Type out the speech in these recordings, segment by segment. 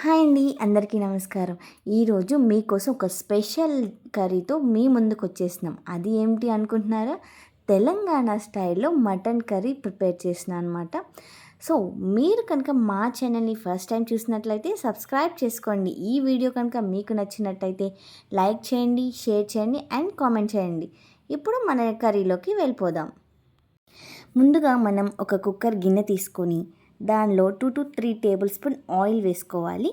Hi అండి అందరికీ నమస్కారం. ఈరోజు మీకోసం ఒక స్పెషల్ కర్రీతో మీ ముందుకు వచ్చేసినాం అది ఏమిటి అనుకుంటున్నారా? తెలంగాణ స్టైల్లో మటన్ కర్రీ ప్రిపేర్ చేసిన అనమాట సో మీరు కనుక మా ఛానల్ని ఫస్ట్ టైం చూసినట్లయితే సబ్స్క్రైబ్ చేసుకోండి. ఈ వీడియో కనుక మీకు నచ్చినట్టయితే లైక్ చేయండి షేర్ చేయండి అండ్ కామెంట్ చేయండి. ఇప్పుడు మన కర్రీలోకి వెళ్ళిపోదాం. ముందుగా మనం ఒక కుక్కర్ గిన్నె తీసుకొని దానిలో two to three tablespoon oil వేసుకోవాలి.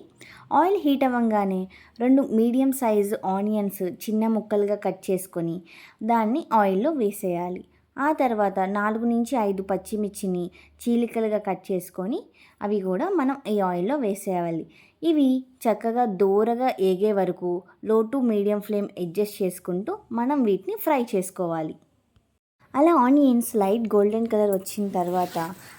ఆయిల్ హీట్ అవ్వగానే రెండు మీడియం సైజు ఆనియన్స్ చిన్న ముక్కలుగా కట్ చేసుకొని దాన్ని ఆయిల్లో వేసేయాలి. ఆ తర్వాత నాలుగు నుంచి ఐదు పచ్చిమిర్చిని చీలికలుగా కట్ చేసుకొని అవి కూడా మనం ఈ ఆయిల్లో వేసేయాలి. ఇవి చక్కగా దూరగా ఏగే వరకు లో టు మీడియం ఫ్లేమ్ అడ్జస్ట్ చేసుకుంటూ మనం వీటిని ఫ్రై చేసుకోవాలి. అలా ఆనియన్స్ లైట్ గోల్డెన్ కలర్ వచ్చిన తర్వాత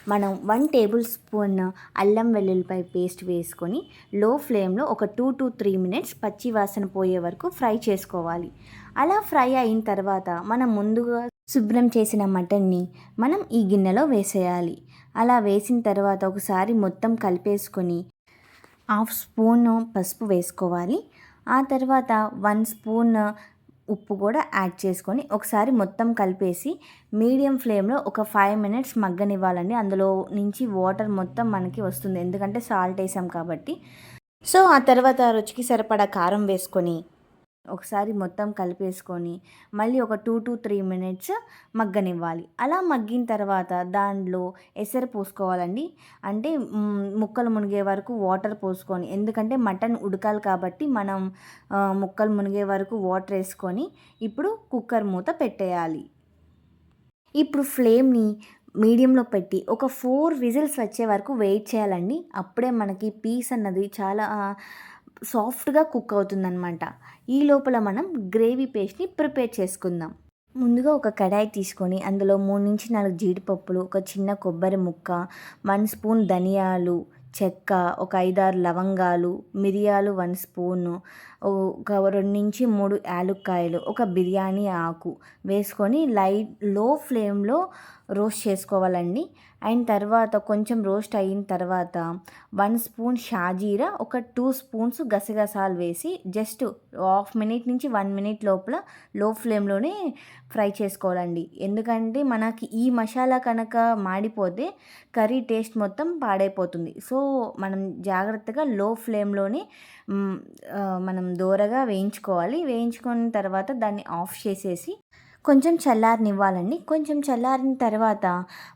మనం వన్ టేబుల్ స్పూన్ అల్లం వెల్లుల్లిపాయ పేస్ట్ వేసుకొని లో ఫ్లేమ్లో ఒక టూ టు త్రీ మినిట్స్ పచ్చి వాసన పోయే వరకు ఫ్రై చేసుకోవాలి. అలా ఫ్రై అయిన తర్వాత మనం ముందుగా శుభ్రం చేసిన మటన్ని మనం ఈ గిన్నెలో వేసేయాలి. అలా వేసిన తర్వాత ఒకసారి మొత్తం కలిపేసుకొని హాఫ్ స్పూన్ పసుపు వేసుకోవాలి. ఆ తర్వాత వన్ స్పూన్ ఉప్పు కూడా యాడ్ చేసుకొని ఒకసారి మొత్తం కలిపేసి మీడియం ఫ్లేమ్లో ఒక ఫైవ్ మినిట్స్ మగ్గనివ్వాలండి. అందులో నుంచి వాటర్ మొత్తం మనకి వస్తుంది. ఎందుకంటే సాల్ట్ వేసాం కాబట్టి. సో ఆ తర్వాత రుచికి సరిపడా కారం వేసుకొని ఒకసారి మొత్తం కలిపేసుకొని మళ్ళీ ఒక టూ టు త్రీ మినిట్స్ మగ్గనివ్వాలి. అలా మగ్గిన తర్వాత దాంట్లో ఎసరు పోసుకోవాలండి. అంటే ముక్కలు మునిగే వరకు వాటర్ పోసుకొని ఎందుకంటే మటన్ ఉడకాలి కాబట్టి మనం ముక్కలు మునిగే వరకు వాటర్ వేసుకొని ఇప్పుడు కుక్కర్ మూత పెట్టేయాలి. ఇప్పుడు ఫ్లేమ్ని మీడియంలో పెట్టి ఒక ఫోర్ విజిల్స్ వచ్చే వరకు వెయిట్ చేయాలండి. అప్పుడే మనకి పీస్ అన్నది చాలా సాఫ్ట్గా కుక్ అవుతుందనమాట ఈ లోపల మనం గ్రేవీ పేస్ట్ని ప్రిపేర్ చేసుకుందాం. ముందుగా ఒక కడాయి తీసుకొని అందులో మూడు నుంచి నాలుగు జీడిపప్పులు ఒక చిన్న కొబ్బరి ముక్క వన్ స్పూన్ ధనియాలు చెక్క ఒక ఐదారు లవంగాలు మిరియాలు వన్ స్పూను ఒక రెండు నుంచి మూడు యాలుక్కాయలు ఒక బిర్యానీ ఆకు వేసుకొని లైట్లో ఫ్లేమ్లో రోస్ట్ చేసుకోవాలండి. అయిన తర్వాత కొంచెం రోస్ట్ అయిన తర్వాత వన్ స్పూన్ షాజీరా ఒక టూ స్పూన్స్ గసగసాలు వేసి జస్ట్ హాఫ్ మినిట్ నుంచి వన్ మినిట్ లోపల లో ఫ్లేమ్లోనే ఫ్రై చేసుకోవాలండి. ఎందుకంటే మనకి ఈ మసాలా కనుక మాడిపోతే కర్రీ టేస్ట్ మొత్తం పాడైపోతుంది. సో మనం జాగ్రత్తగా లో ఫ్లేమ్లోనే మనం దూరగా వేయించుకోవాలి. వేయించుకున్న తర్వాత దాన్ని ఆఫ్ చేసేసి కొంచెం చల్లారనివ్వాలండి. కొంచెం చల్లారిన తర్వాత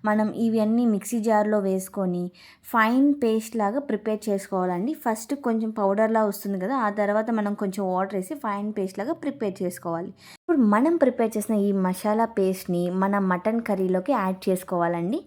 మనం ఇవన్నీ మిక్సీ జార్లో వేసుకొని ఫైన్ పేస్ట్ లాగా ప్రిపేర్ చేసుకోవాలండి. ఫస్ట్ కొంచెం పౌడర్లా వస్తుంది కదా ఆ తర్వాత మనం కొంచెం వాటర్ వేసి ఫైన్ పేస్ట్ లాగా ప్రిపేర్ చేసుకోవాలి. ఇప్పుడు మనం ప్రిపేర్ చేసిన ఈ మసాలా పేస్ట్ని మన మటన్ కర్రీలోకి యాడ్ చేసుకోవాలండి.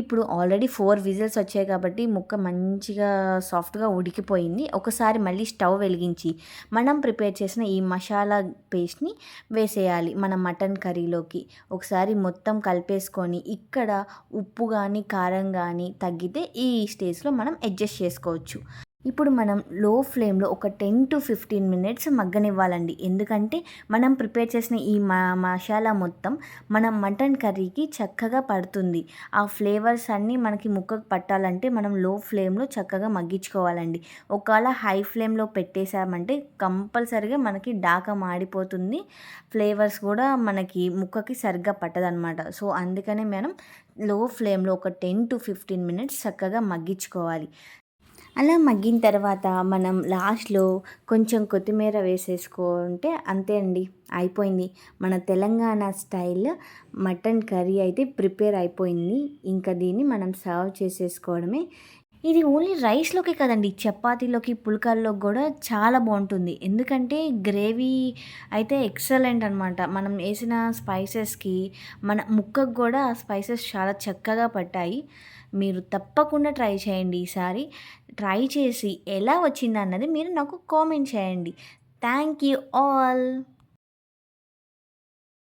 ఇప్పుడు ఆల్రెడీ ఫోర్ విజిల్స్ వచ్చాయి కాబట్టి ముక్క మంచిగా సాఫ్ట్గా ఉడికిపోయింది. ఒకసారి మళ్ళీ స్టవ్ వెలిగించి మనం ప్రిపేర్ చేసిన ఈ మసాలా పేస్ట్ని వేసేయాలి మన మటన్ కర్రీలోకి. ఒకసారి మొత్తం కలిపేసుకొని ఇక్కడ ఉప్పు కానీ కారం కానీ తగ్గితే ఈ స్టేజ్లో మనం అడ్జస్ట్ చేసుకోవచ్చు. ఇప్పుడు మనం లో ఫ్లేమ్లో ఒక టెన్ టు ఫిఫ్టీన్ మినిట్స్ మగ్గనివ్వాలండి. ఎందుకంటే మనం ప్రిపేర్ చేసిన ఈ మా మసాలా మొత్తం మన మటన్ కర్రీకి చక్కగా పడుతుంది. ఆ ఫ్లేవర్స్ అన్నీ మనకి ముక్కకు పట్టాలంటే మనం లో ఫ్లేమ్లో చక్కగా మగ్గించుకోవాలండి. ఒకవేళ హై ఫ్లేమ్లో పెట్టేశామంటే కంపల్సరిగా మనకి డాక మాడిపోతుంది. ఫ్లేవర్స్ కూడా మనకి ముక్కకి సరిగ్గా పట్టదనమాట సో అందుకనే మనం లో ఫ్లేమ్లో ఒక టెన్ టు ఫిఫ్టీన్ మినిట్స్ చక్కగా మగ్గించుకోవాలి. అలా మగ్గిన తర్వాత మనం లాస్ట్లో కొంచెం కొత్తిమీర వేసేసుకుంటే అంతే అండి అయిపోయింది. మన తెలంగాణ స్టైల్ మటన్ కర్రీ అయితే ప్రిపేర్ అయిపోయింది. ఇంకా దీన్ని మనం సర్వ్ చేసేసుకోవడమే. ఇది ఓన్లీ రైస్లోకి కదండి చపాతీలోకి పుల్కాల్లోకి కూడా చాలా బాగుంటుంది. ఎందుకంటే గ్రేవీ అయితే ఎక్సలెంట్ అనమాట మనం వేసిన స్పైసెస్కి మన ముక్కకు కూడా ఆ స్పైసెస్ చాలా చక్కగా పట్టాయి. మీరు తప్పకుండా ట్రై చేయండి ఈసారి. ట్రై చేసి ఎలా వచ్చింది అన్నది మీరు నాకు కామెంట్ చేయండి. Thank you all.